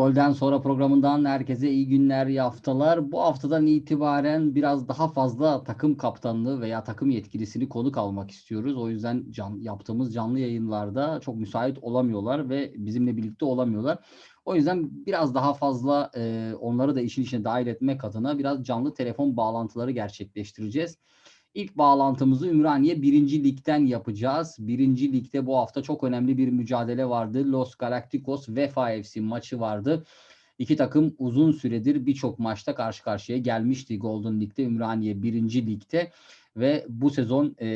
Golden sonra programından herkese iyi günler, iyi haftalar. Bu haftadan itibaren biraz daha fazla takım kaptanlığı veya takım yetkilisini konuk almak istiyoruz. O yüzden can, yaptığımız canlı yayınlarda çok müsait olamıyorlar ve bizimle birlikte olamıyorlar. O yüzden biraz daha fazla e, onları da işin içine dahil etmek adına biraz canlı telefon bağlantıları gerçekleştireceğiz. İlk bağlantımızı Ümraniye 1. Lig'den yapacağız. 1. Lig'de bu hafta çok önemli bir mücadele vardı. Los Galacticos Vefa FC maçı vardı. İki takım uzun süredir birçok maçta karşı karşıya gelmişti Golden Lig'de, Ümraniye 1. Lig'de ve bu sezon e,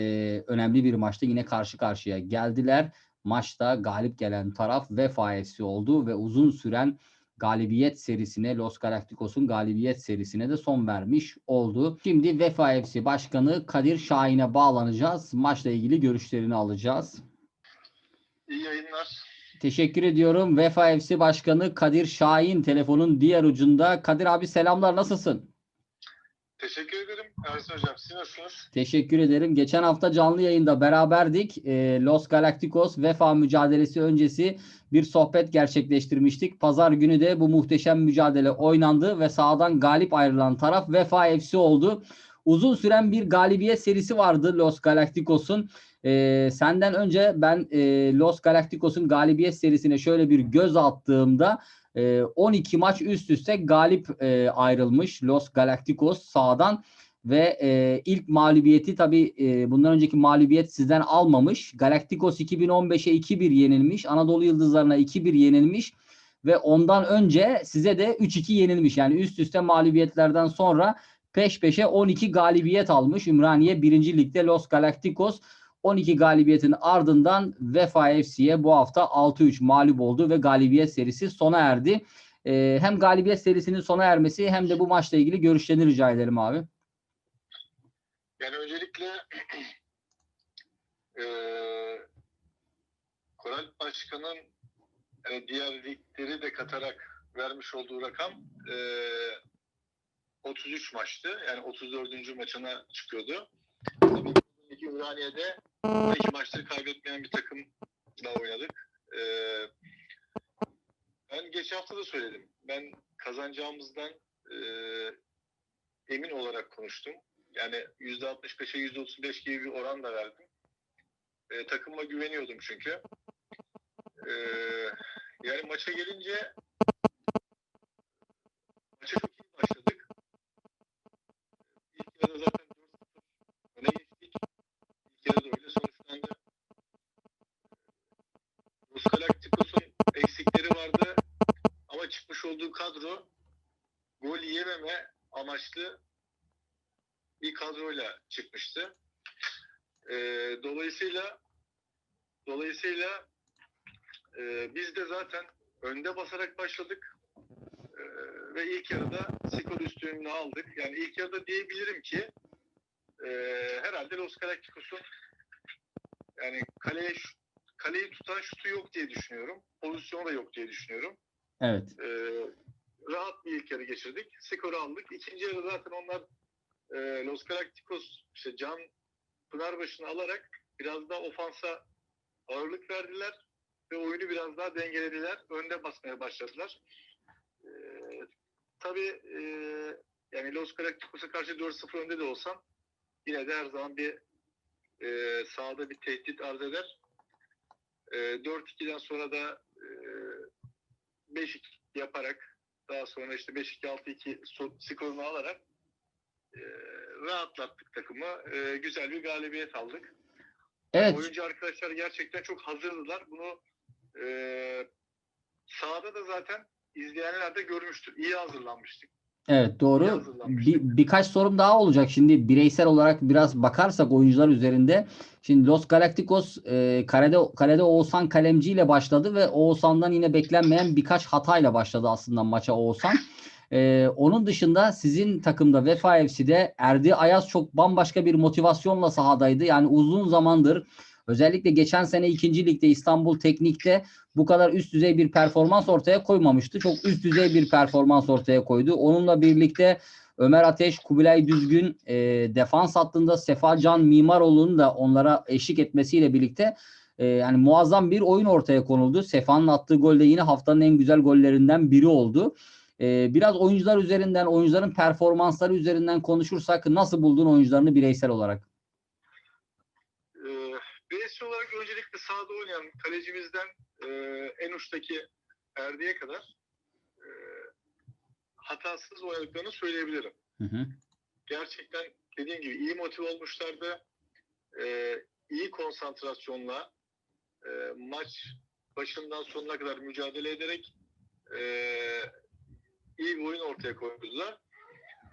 önemli bir maçta yine karşı karşıya geldiler. Maçta galip gelen taraf Vefa FC oldu ve uzun süren galibiyet serisine Los Galacticos'un galibiyet serisine de son vermiş oldu. Şimdi Vefa FC Başkanı Kadir Şahin'e bağlanacağız. Maçla ilgili görüşlerini alacağız. İyi yayınlar. Teşekkür ediyorum. Vefa FC Başkanı Kadir Şahin telefonun diğer ucunda. Kadir abi selamlar nasılsın? Teşekkür ederim Ersin Hocam. Siz nasılsınız? Teşekkür ederim. Geçen hafta canlı yayında beraberdik. Ee, Los Galacticos Vefa mücadelesi öncesi bir sohbet gerçekleştirmiştik. Pazar günü de bu muhteşem mücadele oynandı ve sahadan galip ayrılan taraf Vefa FC oldu. Uzun süren bir galibiyet serisi vardı Los Galacticos'un. Ee, senden önce ben e, Los Galacticos'un galibiyet serisine şöyle bir göz attığımda 12 maç üst üste galip e, ayrılmış Los Galacticos sahadan ve e, ilk mağlubiyeti tabi e, bundan önceki mağlubiyet sizden almamış. Galacticos 2015'e 2-1 yenilmiş. Anadolu Yıldızlarına 2-1 yenilmiş ve ondan önce size de 3-2 yenilmiş. Yani üst üste mağlubiyetlerden sonra peş peşe 12 galibiyet almış. Ümraniye 1. Lig'de Los Galacticos 12 galibiyetin ardından Vefa FC'ye bu hafta 6-3 mağlup oldu ve galibiyet serisi sona erdi. Ee, hem galibiyet serisinin sona ermesi hem de bu maçla ilgili görüşlerini rica edelim abi. Yani öncelikle e, Koral Başkan'ın yani diğer ligleri de katarak vermiş olduğu rakam e, 33 maçtı. Yani 34. maçına çıkıyordu. Tabii ki Ümraniye'de 12 maçları kaybetmeyen bir takımla oynadık. E, ben geçen hafta da söyledim. Ben kazanacağımızdan e, emin olarak konuştum. Yani %65'e %35 gibi bir oran da verdim. E, takıma güveniyordum çünkü. E, yani maça gelince maça çok iyi başladık. İlk yarıda zaten 4-0 öne geçtik. İlk yarıda öyle sonuçlandı. Rus Galacticos'un eksikleri vardı ama çıkmış olduğu kadro gol yememe amaçlı bir kadroyla çıkmıştı. E, dolayısıyla dolayısıyla e, biz de zaten önde basarak başladık e, ve ilk yarıda skor üstünlüğünü aldık. Yani ilk yarıda diyebilirim ki e, herhalde Los Galacticos'un yani kaleye kaleyi tutan şutu yok diye düşünüyorum. Pozisyonu da yok diye düşünüyorum. Evet. E, rahat bir ilk yarı geçirdik. Skoru aldık. İkinci yarı zaten onlar e, Los Galacticos işte Can Pınarbaşı'nı alarak biraz daha ofansa ağırlık verdiler ve oyunu biraz daha dengelediler. Önde basmaya başladılar. E, tabii e, yani Los Galacticos'a karşı 4-0 önde de olsam yine de her zaman bir e, sahada bir tehdit arz eder. E, 4-2'den sonra da e, 5-2 yaparak daha sonra işte 5-2-6-2 skorunu alarak e, rahatlattık takımı. E, güzel bir galibiyet aldık. Evet. Oyuncu arkadaşlar gerçekten çok hazırdılar. Bunu e, sahada da zaten izleyenler de görmüştür. İyi hazırlanmıştık. Evet doğru. Bir, birkaç sorum daha olacak. Şimdi bireysel olarak biraz bakarsak oyuncular üzerinde. Şimdi Los Galacticos e, kalede, kalede Oğuzhan Kalemci ile başladı ve Oğuzhan'dan yine beklenmeyen birkaç hatayla başladı aslında maça Oğuzhan. E, onun dışında sizin takımda Vefa FC'de Erdi Ayaz çok bambaşka bir motivasyonla sahadaydı. Yani uzun zamandır özellikle geçen sene ikinci ligde İstanbul Teknik'te bu kadar üst düzey bir performans ortaya koymamıştı. Çok üst düzey bir performans ortaya koydu. Onunla birlikte Ömer Ateş, Kubilay Düzgün e, defans hattında Sefa Can Mimaroğlu'nun da onlara eşlik etmesiyle birlikte e, yani muazzam bir oyun ortaya konuldu. Sefa'nın attığı gol de yine haftanın en güzel gollerinden biri oldu. E, biraz oyuncular üzerinden, oyuncuların performansları üzerinden konuşursak nasıl buldun oyuncularını bireysel olarak? Bireysel olarak öncelikle sahada oynayan kalecimizden e, en uçtaki Erdi'ye kadar e, hatasız oynadıklarını söyleyebilirim. Hı hı. Gerçekten dediğim gibi iyi motive olmuşlardı. E, iyi konsantrasyonla e, maç başından sonuna kadar mücadele ederek e, iyi bir oyun ortaya koydular.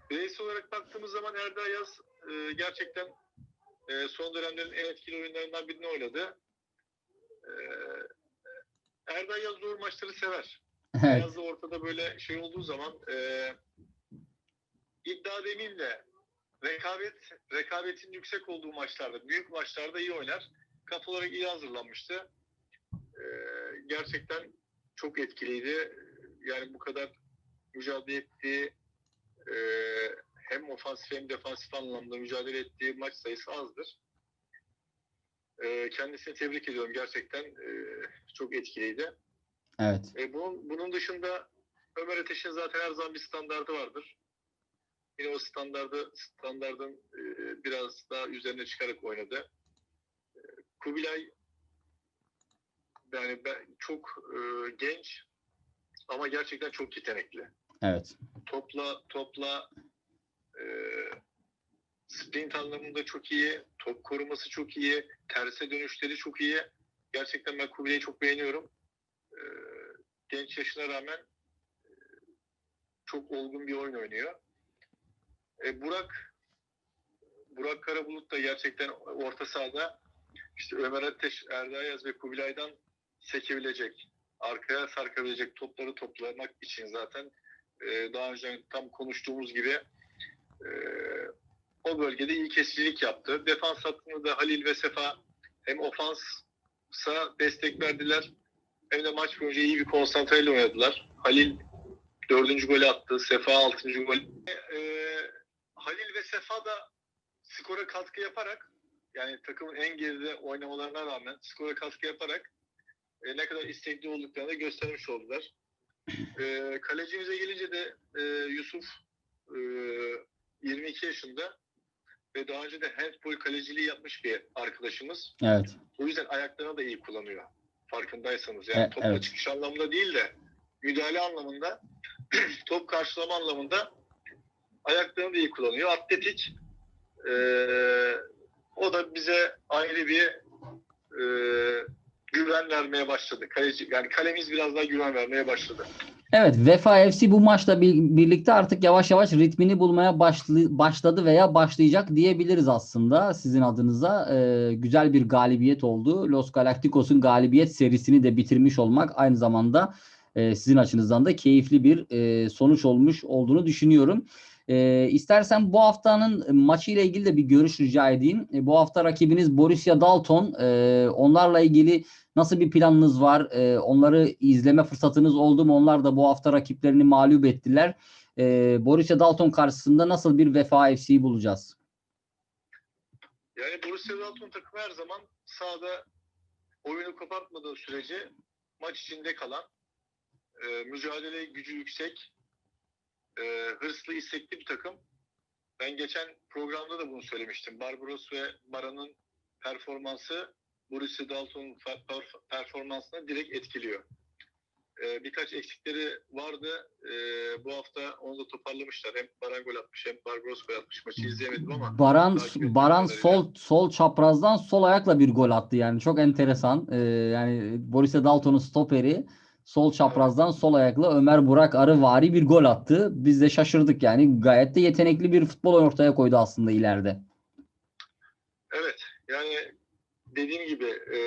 Bireysel olarak baktığımız zaman Erda Yaz e, gerçekten e, son dönemlerin en etkili oyunlarından birini oynadı. E, Erda Yaz zor maçları sever. Evet. Da ortada böyle şey olduğu zaman e, iddia demeyeyim de rekabet, rekabetin yüksek olduğu maçlarda, büyük maçlarda iyi oynar. Kafa olarak iyi hazırlanmıştı. E, gerçekten çok etkiliydi. Yani bu kadar mücadele ettiği e, hem ofansif hem defansif anlamda mücadele ettiği maç sayısı azdır. E, kendisini tebrik ediyorum. Gerçekten e, çok etkiliydi. Evet. E, bunun, bunun dışında Ömer Ateş'in zaten her zaman bir standardı vardır. Yine o standardı standardın e, biraz daha üzerine çıkarak oynadı. E, Kubilay yani ben, çok e, genç ama gerçekten çok yetenekli. Evet. Topla topla e, sprint anlamında çok iyi, top koruması çok iyi, terse dönüşleri çok iyi. Gerçekten ben Kubilay'ı çok beğeniyorum. E, genç yaşına rağmen e, çok olgun bir oyun oynuyor. E, Burak Burak Karabulut da gerçekten orta sahada işte Ömer Ateş, Erda Yaz ve Kubilay'dan sekebilecek, arkaya sarkabilecek topları toplamak için zaten e, daha önce tam konuştuğumuz gibi e, o bölgede iyi kesicilik yaptı. Defans hattında da Halil ve Sefa hem ofansa destek verdiler hem de maç boyunca iyi bir konsantreyle oynadılar. Halil dördüncü golü attı. Sefa altıncı gol. E, Halil ve Sefa da skora katkı yaparak yani takımın en geride oynamalarına rağmen skora katkı yaparak e, ne kadar istekli olduklarını göstermiş oldular. E, kalecimize gelince de e, Yusuf e, 22 yaşında ve daha önce de handball kaleciliği yapmış bir arkadaşımız. Evet. O yüzden ayaklarını da iyi kullanıyor. Farkındaysanız. Yani E, topla evet. çıkış anlamında değil de müdahale anlamında top karşılama anlamında ayaklarını da iyi kullanıyor. Atletik e, o da bize ayrı bir e, güven vermeye başladı. Kaleci, yani kalemiz biraz daha güven vermeye başladı. Evet, Vefa FC bu maçla bir- birlikte artık yavaş yavaş ritmini bulmaya başladı veya başlayacak diyebiliriz aslında sizin adınıza. Ee, güzel bir galibiyet oldu. Los Galacticos'un galibiyet serisini de bitirmiş olmak aynı zamanda e, sizin açınızdan da keyifli bir e, sonuç olmuş olduğunu düşünüyorum. E, istersen bu haftanın maçı ile ilgili de bir görüş rica edeyim. E, bu hafta rakibiniz Borussia Dalton. E, onlarla ilgili Nasıl bir planınız var? Ee, onları izleme fırsatınız oldu mu? Onlar da bu hafta rakiplerini mağlup ettiler. Ee, Borussia Dalton karşısında nasıl bir Vefa FC'yi bulacağız? Yani Borussia Dortmund takımı her zaman sahada oyunu kopartmadığı sürece maç içinde kalan, e, mücadele gücü yüksek, e, hırslı, istekli bir takım. Ben geçen programda da bunu söylemiştim. Barbaros ve Baran'ın performansı Borussia per- performansına direkt etkiliyor. E, birkaç eksikleri vardı. E, bu hafta onu da toparlamışlar. Hem Baran gol atmış hem Barbaros gol atmış. Maçı izleyemedim ama Baran Baran sol sol çaprazdan sol ayakla bir gol attı yani çok enteresan. Ee, yani Borussia Dalton'un stoperi sol çaprazdan sol ayakla Ömer Burak Arıvari bir gol attı. Biz de şaşırdık yani. Gayet de yetenekli bir futbol ortaya koydu aslında ileride. Evet yani dediğim gibi e,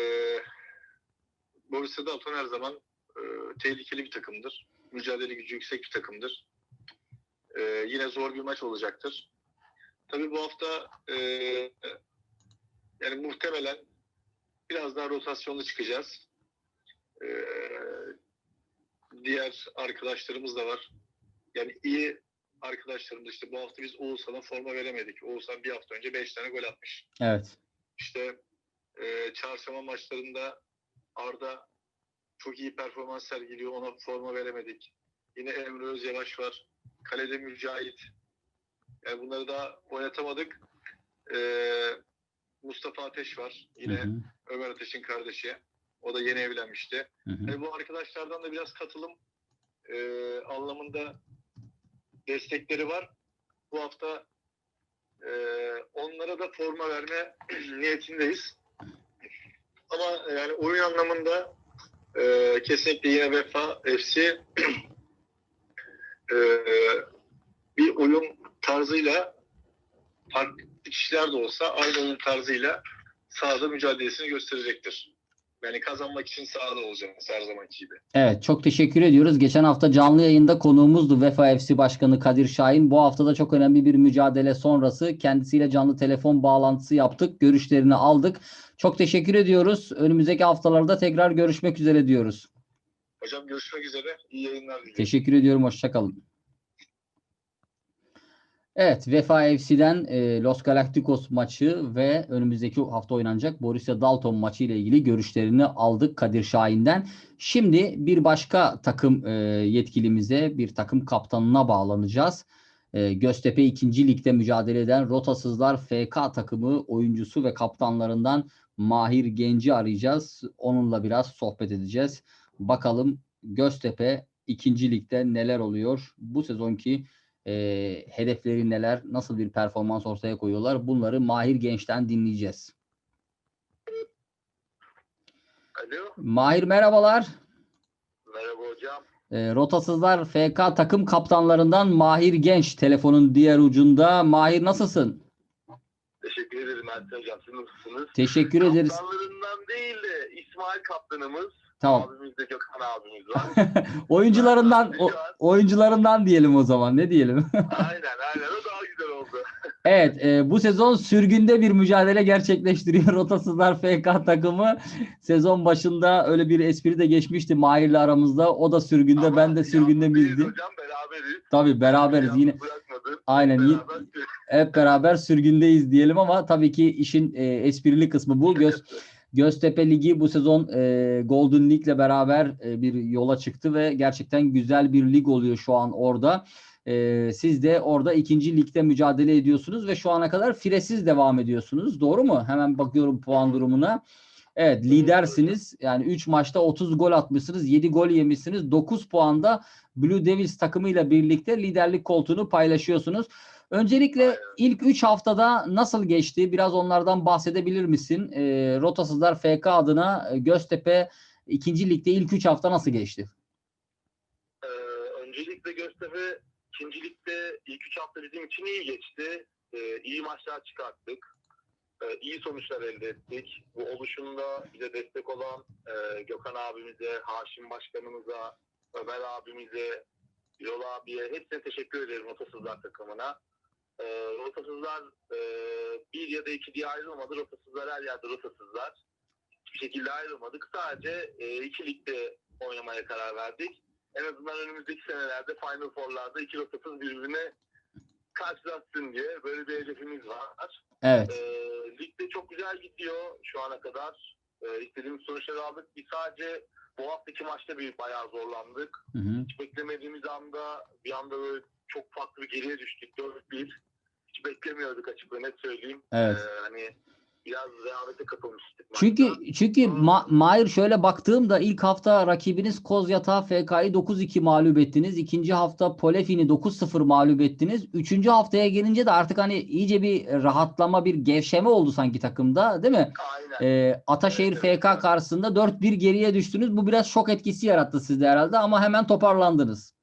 Borussia Dortmund her zaman e, tehlikeli bir takımdır. Mücadele gücü yüksek bir takımdır. E, yine zor bir maç olacaktır. Tabii bu hafta e, yani muhtemelen biraz daha rotasyonlu çıkacağız. E, diğer arkadaşlarımız da var. Yani iyi arkadaşlarımız işte bu hafta biz Oğuzhan'a forma veremedik. Oğuzhan bir hafta önce 5 tane gol atmış. Evet. İşte e, çarşamba maçlarında Arda çok iyi performans sergiliyor. Ona forma veremedik. Yine Emre Özyavaş var. Kalede Mücahit. Yani bunları da oynatamadık. E, Mustafa Ateş var. Yine Hı hı, Ömer Ateş'in kardeşi. O da yeni evlenmişti. hı hı. Ve bu arkadaşlardan da biraz katılım e, anlamında destekleri var. Bu hafta e, onlara da forma verme niyetindeyiz. Ama yani oyun anlamında e, kesinlikle yine Vefa FC e, bir oyun tarzıyla farklı kişiler de olsa aynı oyun tarzıyla sahada mücadelesini gösterecektir. Yani kazanmak için sahada olacağız her zamanki gibi. Evet çok teşekkür ediyoruz. Geçen hafta canlı yayında konuğumuzdu Vefa FC Başkanı Kadir Şahin. Bu hafta da çok önemli bir mücadele sonrası kendisiyle canlı telefon bağlantısı yaptık. Görüşlerini aldık. Çok teşekkür ediyoruz. Önümüzdeki haftalarda tekrar görüşmek üzere diyoruz. Hocam görüşmek üzere. İyi yayınlar diliyorum. Teşekkür ediyorum. Hoşçakalın. Evet, Vefa FC'den e, Los Galacticos maçı ve önümüzdeki hafta oynanacak Borussia Dortmund maçı ile ilgili görüşlerini aldık Kadir Şahin'den. Şimdi bir başka takım e, yetkilimize, bir takım kaptanına bağlanacağız. E, Göztepe 2. Lig'de mücadele eden Rotasızlar FK takımı oyuncusu ve kaptanlarından Mahir Genci arayacağız. Onunla biraz sohbet edeceğiz. Bakalım Göztepe 2. Lig'de neler oluyor? Bu sezonki e, hedefleri neler? Nasıl bir performans ortaya koyuyorlar? Bunları Mahir Genç'ten dinleyeceğiz. Alo. Mahir merhabalar. Merhaba hocam. E, Rotasızlar FK takım kaptanlarından Mahir Genç telefonun diğer ucunda. Mahir nasılsın? Teşekkür ederim Ersin hocam. Siz nasılsınız? Teşekkür ederiz. Kaptanlarından değil de İsmail kaptanımız. Tamam. Abimiz de Gökhan abimiz var. Oyuncularından o- oyuncularından diyelim o zaman. Ne diyelim? aynen aynen. O daha güzel oldu. Evet, e, bu sezon sürgünde bir mücadele gerçekleştiriyor Rotasızlar FK takımı. Sezon başında öyle bir espri de geçmişti Mahir'le aramızda. O da sürgünde, Ama ben de sürgünde bildim. Hocam beraberiz. Tabii beraberiz yine. Bırakmadın. Aynen Beraber hep beraber sürgündeyiz diyelim ama tabii ki işin e, esprili kısmı bu. Göz, Göztepe Ligi bu sezon e, Golden League'le beraber e, bir yola çıktı ve gerçekten güzel bir lig oluyor şu an orada. E, siz de orada ikinci ligde mücadele ediyorsunuz ve şu ana kadar firesiz devam ediyorsunuz. Doğru mu? Hemen bakıyorum puan durumuna. Evet lidersiniz. Yani 3 maçta 30 gol atmışsınız. 7 gol yemişsiniz. 9 puanda Blue Devils takımıyla birlikte liderlik koltuğunu paylaşıyorsunuz. Öncelikle Aynen. ilk 3 haftada nasıl geçti? Biraz onlardan bahsedebilir misin? E, Rotasızlar FK adına Göztepe 2. ligde ilk 3 hafta nasıl geçti? Ee, öncelikle Göztepe ikincilikte ilk üç hafta bizim için iyi geçti. Ee, iyi maçlar çıkarttık. Ee, iyi sonuçlar elde ettik. Bu oluşumda bize destek olan e, Gökhan abimize, Haşim başkanımıza, Ömer abimize, Yol abiye hepsine teşekkür ederim Rotasızlar takımına. Ee, rotasızlar e, bir ya da iki diye ayrılmadı. Rotasızlar her yerde rotasızlar. Hiçbir şekilde ayrılmadık. Sadece e, iki ligde oynamaya karar verdik en azından önümüzdeki senelerde Final Four'larda iki rotasız birbirine karşılaşsın diye böyle bir hedefimiz var. Evet. Ee, ligde çok güzel gidiyor şu ana kadar. Ee, istediğimiz sonuçları aldık. Biz sadece bu haftaki maçta bir bayağı zorlandık. Hı hı. Hiç beklemediğimiz anda bir anda böyle çok farklı bir geriye düştük. 4-1. Hiç beklemiyorduk açık ve net söyleyeyim. Evet. Ee, hani biraz rehavete kapılmıştık. Çünkü maçta. çünkü Ma- Mahir şöyle baktığımda ilk hafta rakibiniz Kozyatağı FK'yı 9-2 mağlup ettiniz. İkinci hafta Polefin'i 9-0 mağlup ettiniz. Üçüncü haftaya gelince de artık hani iyice bir rahatlama, bir gevşeme oldu sanki takımda, değil mi? Aynen. Ee, Ataşehir evet, FK evet. karşısında 4-1 geriye düştünüz. Bu biraz şok etkisi yarattı sizde herhalde ama hemen toparlandınız.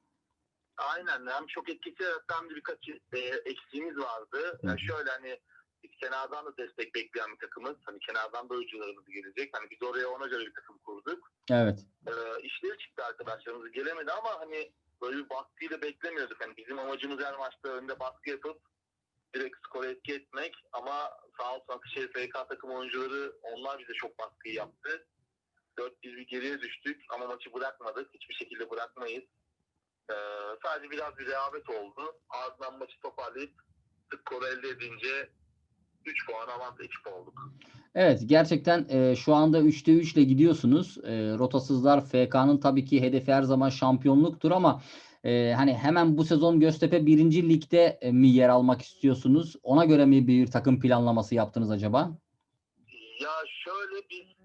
Aynen. Hem çok etkisi yaratan bir birkaç e, eksiğimiz vardı. Yani şöyle hani biz kenardan da destek bekleyen bir takımız. Hani kenardan da oyuncularımız gelecek. Hani biz oraya ona göre bir takım kurduk. Evet. Ee, işleri çıktı arkadaşlarımız gelemedi ama hani böyle bir baskıyla beklemiyorduk. Hani bizim amacımız her maçta önde baskı yapıp direkt skor etki etmek ama sağ olsun Akışehir FK takım oyuncuları onlar bize çok baskıyı yaptı. 4-1 bir geriye düştük ama maçı bırakmadık. Hiçbir şekilde bırakmayız. Ee, sadece biraz bir rehavet oldu. Ardından maçı toparlayıp skoru elde edince 3 puan avantaj ekip olduk. Evet gerçekten e, şu anda 3'te 3 ile gidiyorsunuz. E, rotasızlar FK'nın tabii ki hedefi her zaman şampiyonluktur ama e, hani hemen bu sezon Göztepe 1. Lig'de e, mi yer almak istiyorsunuz? Ona göre mi bir takım planlaması yaptınız acaba? Ya şöyle biz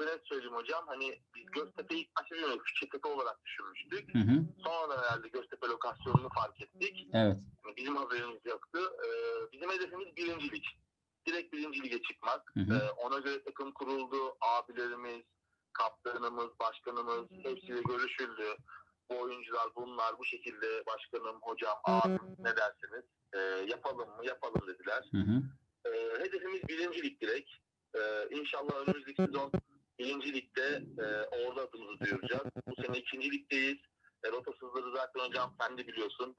e, net söyleyeyim hocam. Hani biz Göztepe'yi ilk başta bilmiyorum. Küçüktepe olarak düşünmüştük. Hı hı. Sonradan herhalde Göztepe lokasyonunu fark ettik. Evet. Yani bizim haberimiz yoktu. E, bizim hedefimiz birincilik. Direkt birinci lige çıkmak. Hı hı. E, ona göre takım kuruldu. Abilerimiz, kaptanımız, başkanımız hepsiyle görüşüldü. Bu oyuncular bunlar bu şekilde başkanım, hocam, abim ne dersiniz? E, yapalım mı? Yapalım dediler. Hı hı. E, hedefimiz birinci lig direkt. E, inşallah önümüzdeki sezon birinci ligde e, orada adımızı duyuracağız. Bu sene ikinci ligdeyiz. E, rotasızları zaten hocam sen de biliyorsun.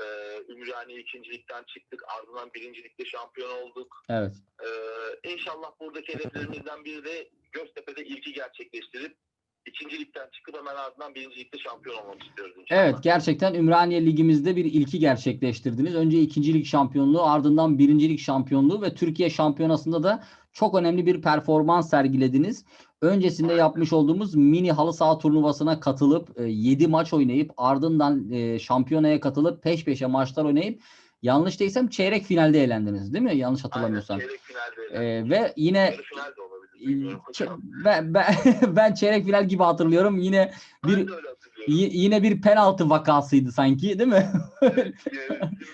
E, Ümraniye ikinci ligden çıktık. Ardından birinci ligde şampiyon olduk. Evet. E, inşallah buradaki hedeflerimizden biri de Göztepe'de ilki gerçekleştirip ikinci ligden çıkıp hemen ardından birinci ligde şampiyon olmak istiyoruz inşallah. Evet gerçekten Ümraniye Ligimizde bir ilki gerçekleştirdiniz. Önce ikincilik şampiyonluğu ardından birincilik şampiyonluğu ve Türkiye şampiyonasında da çok önemli bir performans sergilediniz. Öncesinde yapmış olduğumuz mini halı saha turnuvasına katılıp 7 maç oynayıp ardından e, şampiyonaya katılıp peş peşe maçlar oynayıp yanlış değilsem çeyrek finalde eğlendiniz değil mi? Yanlış hatırlamıyorsam. Aynen, çeyrek finalde. E, ve yine Yarı final de olabilir. Ben, ben, ben çeyrek final gibi hatırlıyorum. Yine bir yine bir penaltı vakasıydı sanki değil mi? Evet,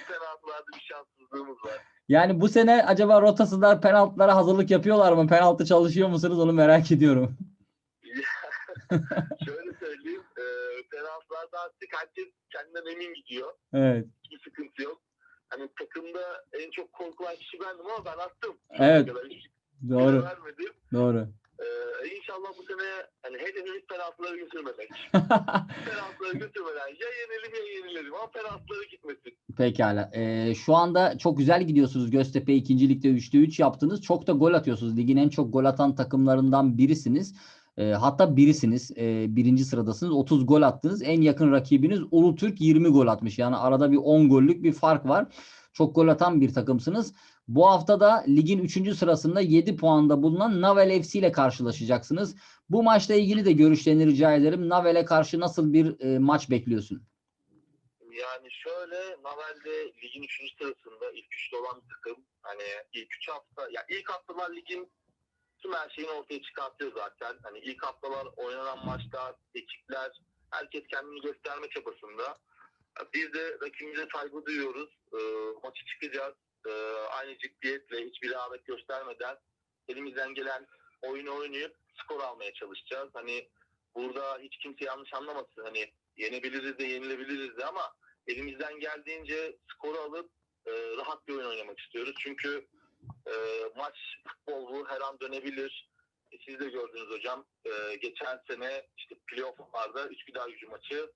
penaltılarda bir şanssızlığımız var. Yani bu sene acaba rotasızlar penaltılara hazırlık yapıyorlar mı? Penaltı çalışıyor musunuz? Onu merak ediyorum. Şöyle söyleyeyim, e, penaltılarda artık herkes kendinden emin gidiyor. Evet. Hiçbir sıkıntı yok. Hani takımda en çok korkulan kişi bendim ama ben attım. Evet. Doğru. Doğru. E, inşallah bu sene hani hedefimiz penaltıları götürmemek. penaltıları götürmeden ya yenelim ya yenilelim ama penaltıları gitmesin. Pekala. Ee, şu anda çok güzel gidiyorsunuz. Göztepe 2. Ligde 3'te 3 yaptınız. Çok da gol atıyorsunuz. Ligin en çok gol atan takımlarından birisiniz. Ee, hatta birisiniz. Ee, birinci sıradasınız. 30 gol attınız. En yakın rakibiniz Ulutürk 20 gol atmış. Yani arada bir 10 gollük bir fark var. Çok gol atan bir takımsınız. Bu hafta da ligin 3. sırasında 7 puanda bulunan Navel FC ile karşılaşacaksınız. Bu maçla ilgili de görüşlerini rica ederim. Navel'e karşı nasıl bir e, maç bekliyorsun? Yani şöyle Navel'de ligin 3. sırasında ilk üçte olan bir takım. Hani ilk 3 hafta, ya ilk haftalar ligin tüm her şeyini ortaya çıkartıyor zaten. Hani ilk haftalar oynanan maçlar, ekipler, herkes kendini gösterme çabasında. Biz de rakibimize saygı duyuyoruz. Ee, maçı çıkacağız. Ee, aynı ciddiyetle hiçbir rağbet göstermeden elimizden gelen oyunu oynayıp skor almaya çalışacağız. Hani burada hiç kimse yanlış anlamasın. Hani yenebiliriz de yenilebiliriz de ama elimizden geldiğince skoru alıp e, rahat bir oyun oynamak istiyoruz. Çünkü e, maç futbol bu her an dönebilir. E, siz de gördünüz hocam. E, geçen sene işte playoff'larda Üsküdar gücü maçı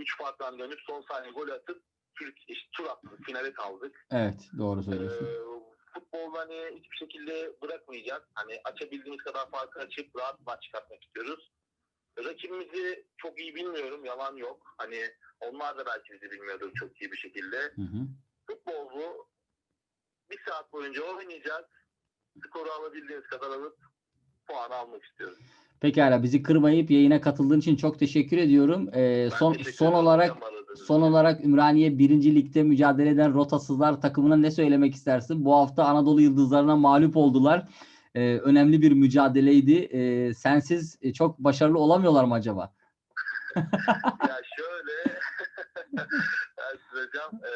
3 farktan dönüp son saniye gol atıp Türk işte, tur attık. Finale kaldık. Evet, doğru Ee, söylüyorsun. futbolda hani hiçbir şekilde bırakmayacağız. Hani açabildiğimiz kadar farkı açıp rahat maç çıkartmak istiyoruz. Rakibimizi çok iyi bilmiyorum. Yalan yok. Hani onlar da belki bizi bilmiyordur çok iyi bir şekilde. Hı hı. Futbol bu. Bir saat boyunca oynayacağız. Skoru alabildiğiniz kadar alıp puanı almak istiyoruz. Pekala bizi kırmayıp yayına katıldığın için çok teşekkür ediyorum. Ee, son teşekkür son olarak son olarak Ümraniye 1. Lig'de mücadele eden Rotasızlar takımına ne söylemek istersin? Bu hafta Anadolu Yıldızlarına mağlup oldular. Ee, önemli bir mücadeleydi. Ee, sensiz e, çok başarılı olamıyorlar mı acaba? ya şöyle hocam e,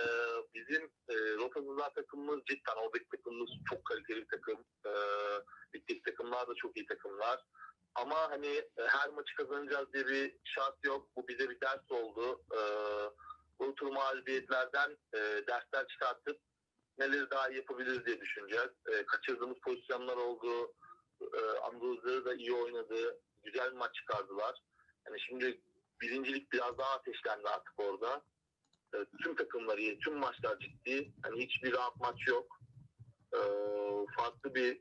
bizim e, Rotasızlar takımımız cidden oradaki takımımız çok kaliteli bir takım. E, ligdeki takımlar da çok iyi takımlar. Ama hani e, her maçı kazanacağız diye bir şart yok. Bu bize bir ders oldu. E, bu tür mağlubiyetlerden e, dersler çıkartıp neleri daha yapabiliriz diye düşüneceğiz. Kaçırdığımız pozisyonlar oldu. E, Anadolu'da da iyi oynadı. Güzel bir maç çıkardılar. Yani şimdi birincilik biraz daha ateşlendi artık orada. Tüm takımlar iyi, tüm maçlar ciddi. Hani hiçbir rahat maç yok. Farklı bir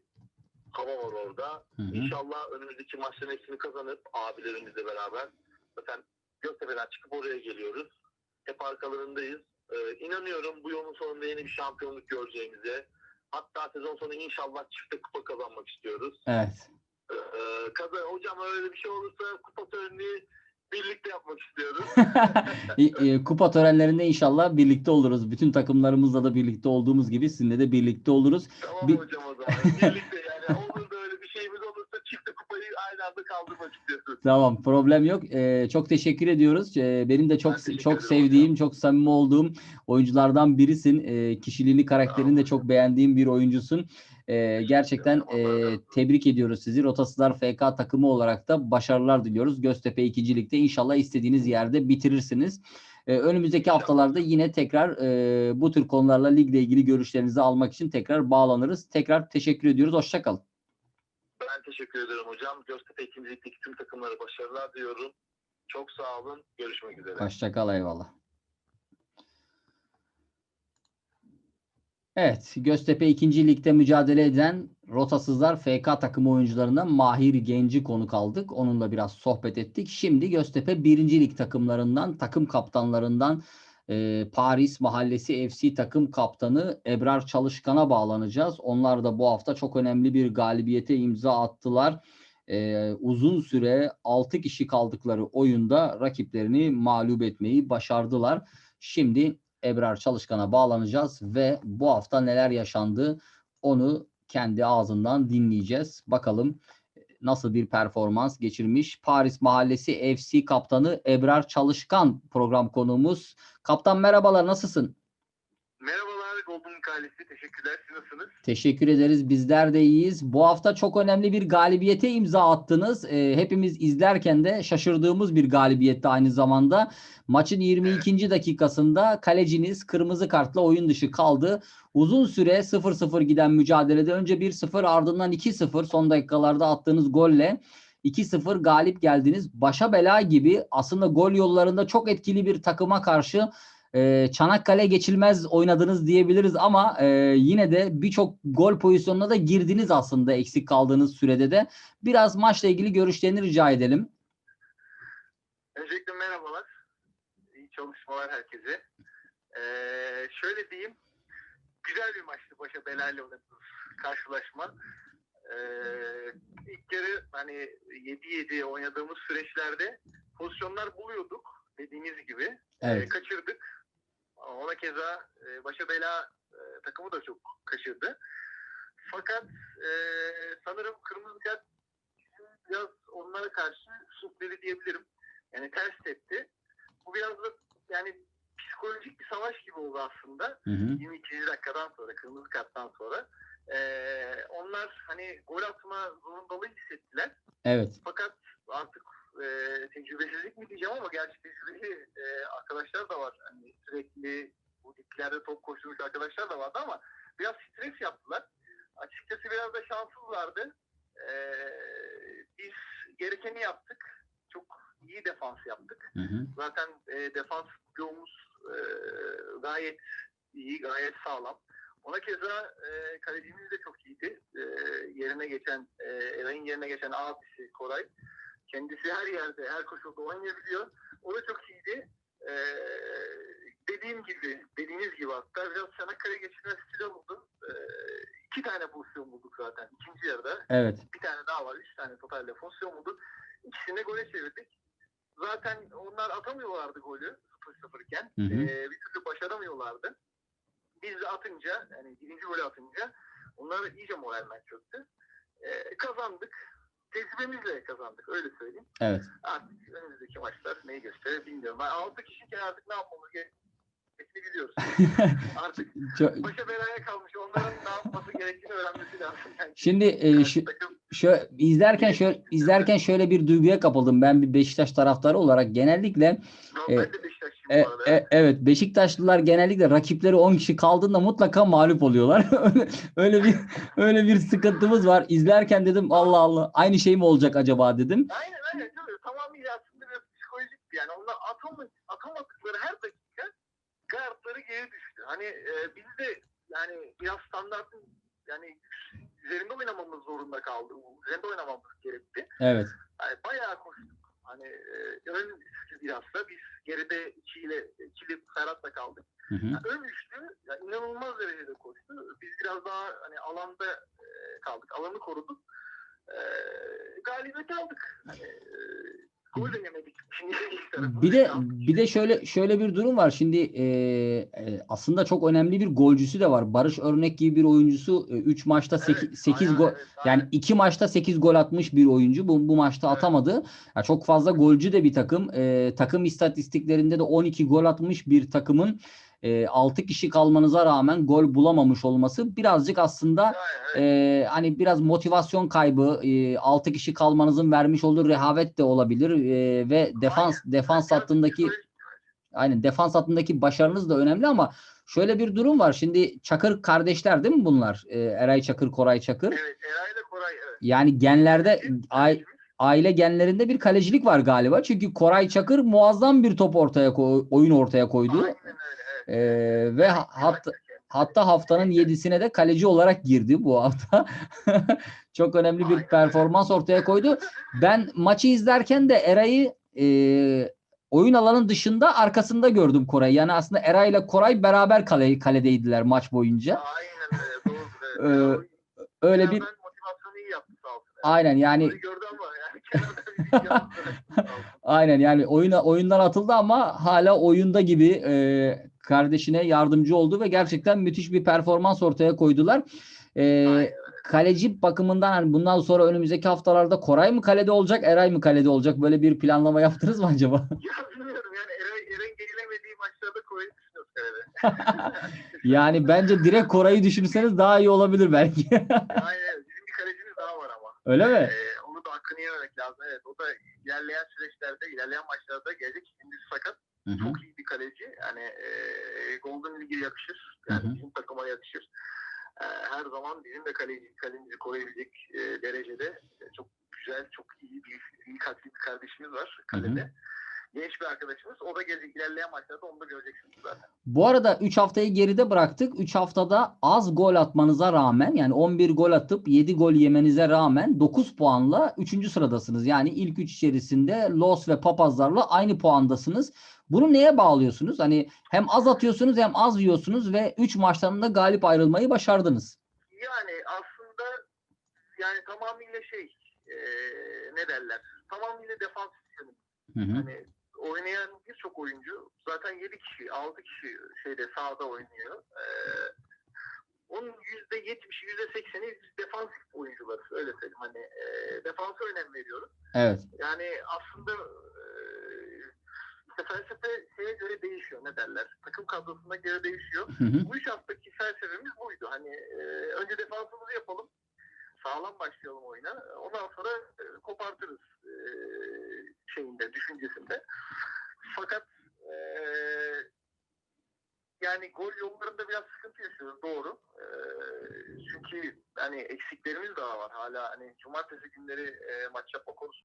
hava var orada. Hı hı. İnşallah önümüzdeki maçların hepsini kazanıp abilerimizle beraber zaten Göztepe'den çıkıp oraya geliyoruz. Hep arkalarındayız. E, inanıyorum bu yolun sonunda yeni bir şampiyonluk göreceğimize. Hatta sezon sonu inşallah çifte kupa kazanmak istiyoruz. Evet. Ee, kaza, hocam öyle bir şey olursa kupa törenini birlikte yapmak istiyoruz. E, Kupa törenlerinde inşallah birlikte oluruz. Bütün takımlarımızla da birlikte olduğumuz gibi sizinle de birlikte oluruz. tamam Bir- hocam o zaman. Birlikte yani olur da öyle bir şeyimiz olursa çifte kupayı aynı anda kaldırmak istiyoruz. Tamam, problem yok. Ee, çok teşekkür ediyoruz. Ee, benim de çok çok ederim sevdiğim, çok samimi olduğum oyunculardan birisin. Ee, kişiliğini, karakterini de Sağ ol. çok beğendiğim bir oyuncusun. Ee, gerçekten e, tebrik ediyoruz sizi. Rotasılar FK takımı olarak da başarılar diliyoruz. Göztepe 2. Lig'de inşallah istediğiniz yerde bitirirsiniz. Ee, önümüzdeki haftalarda yine tekrar e, bu tür konularla ligle ilgili görüşlerinizi almak için tekrar bağlanırız. Tekrar teşekkür ediyoruz. Hoşçakalın. Ben teşekkür ederim hocam. Göztepe 2. Lig'deki tüm takımlara başarılar diliyorum. Çok sağ olun. Görüşmek üzere. Hoşçakal eyvallah. Evet, Göztepe 2. Lig'de mücadele eden Rotasızlar FK takımı oyuncularından Mahir Genci konuk aldık. Onunla biraz sohbet ettik. Şimdi Göztepe 1. Lig takımlarından, takım kaptanlarından e, Paris Mahallesi FC takım kaptanı Ebrar Çalışkan'a bağlanacağız. Onlar da bu hafta çok önemli bir galibiyete imza attılar. E, uzun süre 6 kişi kaldıkları oyunda rakiplerini mağlup etmeyi başardılar. Şimdi Ebrar Çalışkan'a bağlanacağız ve bu hafta neler yaşandı onu kendi ağzından dinleyeceğiz. Bakalım nasıl bir performans geçirmiş. Paris Mahallesi FC kaptanı Ebrar Çalışkan program konuğumuz. Kaptan merhabalar nasılsın? Golden Kalesi. Teşekkürler. Siz nasılsınız? Teşekkür ederiz. Bizler de iyiyiz. Bu hafta çok önemli bir galibiyete imza attınız. Ee, hepimiz izlerken de şaşırdığımız bir galibiyetti aynı zamanda. Maçın 22. dakikasında kaleciniz kırmızı kartla oyun dışı kaldı. Uzun süre 0-0 giden mücadelede önce 1-0 ardından 2-0 son dakikalarda attığınız golle 2-0 galip geldiniz. Başa bela gibi aslında gol yollarında çok etkili bir takıma karşı e, Çanakkale geçilmez oynadınız diyebiliriz ama e, yine de birçok gol pozisyonuna da girdiniz aslında eksik kaldığınız sürede de. Biraz maçla ilgili görüşlerini rica edelim. Öncelikle merhabalar. İyi çalışmalar herkese. Ee, şöyle diyeyim. Güzel bir maçtı başa belayla oynadığımız karşılaşma. Ee, ilk yarı hani 7-7 oynadığımız süreçlerde pozisyonlar buluyorduk dediğiniz gibi. Ee, Evet. kaçırdık. Ona keza e, başa bela e, takımı da çok kaçırdı. Fakat e, sanırım kırmızı kart biraz onlara karşı sürprizi diyebilirim. Yani ters tepti. Bu biraz da yani psikolojik bir savaş gibi oldu aslında. Hı hı. 22. dakikadan sonra, kırmızı karttan sonra. Ee, onlar hani gol atma zorundalığı hissettiler. Evet. Fakat artık e, tecrübesizlik mi diyeceğim ama gerçi tecrübeli e, arkadaşlar da var. Hani sürekli bu diklerde top koşturmuş arkadaşlar da vardı ama biraz stres yaptılar. Açıkçası biraz da şanssızlardı. E, biz gerekeni yaptık. Çok iyi defans yaptık. Hı hı. Zaten e, defans bloğumuz e, gayet iyi, gayet sağlam. Ona keza e, kalecimiz de çok iyiydi. E, yerine geçen, e, Eray'ın yerine geçen abisi Koray. Kendisi her yerde, her koşulda oynayabiliyor. O da çok iyiydi. E, dediğim gibi, dediğiniz gibi hatta biraz Çanakkale geçirme stili oldu. E, iki tane pozisyon bulduk zaten ikinci yarıda Evet. bir tane daha var. Üç tane totalde pozisyon bulduk. İkisini de gole çevirdik. Zaten onlar atamıyorlardı golü 0-0 iken. Hı hı. Ee, bir türlü başaramıyorlardı. Biz atınca, yani birinci golü atınca onlar iyice moralmen çöktü. Ee, kazandık. Tecrübemizle kazandık. Öyle söyleyeyim. Evet. Artık önümüzdeki maçlar neyi gösterir bilmiyorum. Ben 6 kişiyken artık ne yapmamız gerektiğini biliyoruz. Artık Çok- başa belaya kalmış. Onların ne yapması gerektiğini öğrenmesi lazım. Yani. Şimdi e, şu, takım Şöyle, izlerken şöyle izlerken şöyle bir duyguya kapıldım. Ben bir Beşiktaş taraftarı olarak genellikle Ben E, de e, e, evet Beşiktaşlılar genellikle rakipleri 10 kişi kaldığında mutlaka mağlup oluyorlar. öyle, bir öyle bir sıkıntımız var. İzlerken dedim Allah Allah aynı şey mi olacak acaba dedim. Aynen aynen. Tamamıyla aslında biraz psikolojik yani. Onlar atam, atamadıkları her dakika kartları geri düştü. Hani e, biz de yani biraz standartın yani üzerinde oynamamız zorunda kaldı. Üzerinde oynamamız gerekti. Evet. Yani bayağı koştuk. Hani e, ön bilhassa biz geride ikiyle, ikili Ferhat'la kaldık. Hı hı. Yani ön üçlü ya inanılmaz derecede koştu. Biz biraz daha hani alanda e, kaldık. Alanı koruduk. E, galibiyeti aldık. Hani, e, gol de yemedik. Bir de bir de şöyle şöyle bir durum var. Şimdi e, aslında çok önemli bir golcüsü de var. Barış Örnek gibi bir oyuncusu 3 maçta 8, Evet, 8 aynen, gol evet, yani aynen. 2 maçta 8 gol atmış bir oyuncu. Bu, bu maçta Evet. atamadı. Ya çok fazla golcü de bir takım. E, takım istatistiklerinde de 12 gol atmış bir takımın e, 6 kişi kalmanıza rağmen gol bulamamış olması birazcık aslında ee, hani biraz motivasyon kaybı, e, 6 kişi kalmanızın vermiş olduğu rehavet de olabilir e, ve defans defans hattındaki aynen defans hattındaki başarınız da önemli ama şöyle bir durum var. Şimdi Çakır kardeşler değil mi bunlar? Ee, Eray Çakır, Koray Çakır. Evet, Eray ile Koray evet. Yani genlerde ay- aile genlerinde bir kalecilik var galiba. Çünkü Koray Çakır muazzam bir top ortaya koy- oyun ortaya koydu. Aynen öyle evet. Ee, ve ha- hatta Hatta haftanın yedisine de kaleci olarak girdi bu hafta. Çok önemli bir performans ortaya koydu. Ben maçı izlerken de Eray'ı e, oyun alanın dışında arkasında gördüm Koray. Yani aslında Eray ile Koray beraber kale, kaledeydiler maç boyunca. Aynen öyle doğru. Ee. Öyle bir aynen yani şey aynen yani oyuna oyundan atıldı ama hala oyunda gibi e, kardeşine yardımcı oldu ve gerçekten müthiş bir performans ortaya koydular. E, Aynen. Kaleci bakımından hani bundan sonra önümüzdeki haftalarda Koray mı kalede olacak, Eray mı kalede olacak? Böyle bir planlama yaptınız mı acaba? Ya bilmiyorum yani Eren, Eren gelemediği maçlarda Kore'yi düşünüyoruz herhalde. Yani bence direkt Koray'ı düşünseniz daha iyi olabilir belki. Aynen bizim bir kalecimiz daha var ama. Öyle mi? Ee, onu da hakkını yememek lazım. Evet o da ilerleyen süreçlerde, ilerleyen maçlarda gelecek. Şimdi sakat. Hı hı. Çok iyi bir kaleci. Yani e, Golden League'e yakışır. Yani Hı hı. bizim takıma yakışır. E, her zaman bizim de kaleci, kalemizi koruyabilecek e, derecede e, çok güzel, çok iyi bir iyi kalpli bir kardeşimiz var kalede. Genç bir arkadaşımız. O da gelecek ilerleyen maçlarda onu da göreceksiniz zaten. Bu arada 3 haftayı geride bıraktık. 3 haftada az gol atmanıza rağmen yani 11 gol atıp 7 gol yemenize rağmen 9 puanla 3. sıradasınız. Yani ilk 3 içerisinde Los ve Papazlarla aynı puandasınız. Bunu neye bağlıyorsunuz? Hani hem az atıyorsunuz hem az yiyorsunuz ve 3 maçtan da galip ayrılmayı başardınız. Yani aslında yani tamamıyla şey e, ne derler tamamıyla defans sistemi. Hani oynayan birçok oyuncu zaten 7 kişi 6 kişi şeyde sahada oynuyor. Ee, onun %70'i %80'i biz defans oyuncularız öyle söyleyeyim. Hani e, defansa önem veriyoruz. Evet. Yani aslında e, işte felsefe şeye göre değişiyor ne derler. Takım kadrosuna göre değişiyor. Hı hı. Bu üç haftaki felsefemiz buydu. Hani e, önce defansımızı yapalım. Sağlam başlayalım oyuna. Ondan sonra e, kopartırız e, şeyinde, düşüncesinde. Fakat e, yani gol yollarında biraz sıkıntı yaşıyoruz doğru. E, çünkü hani eksiklerimiz daha var. Hala hani cumartesi günleri e, maç yapma konusunda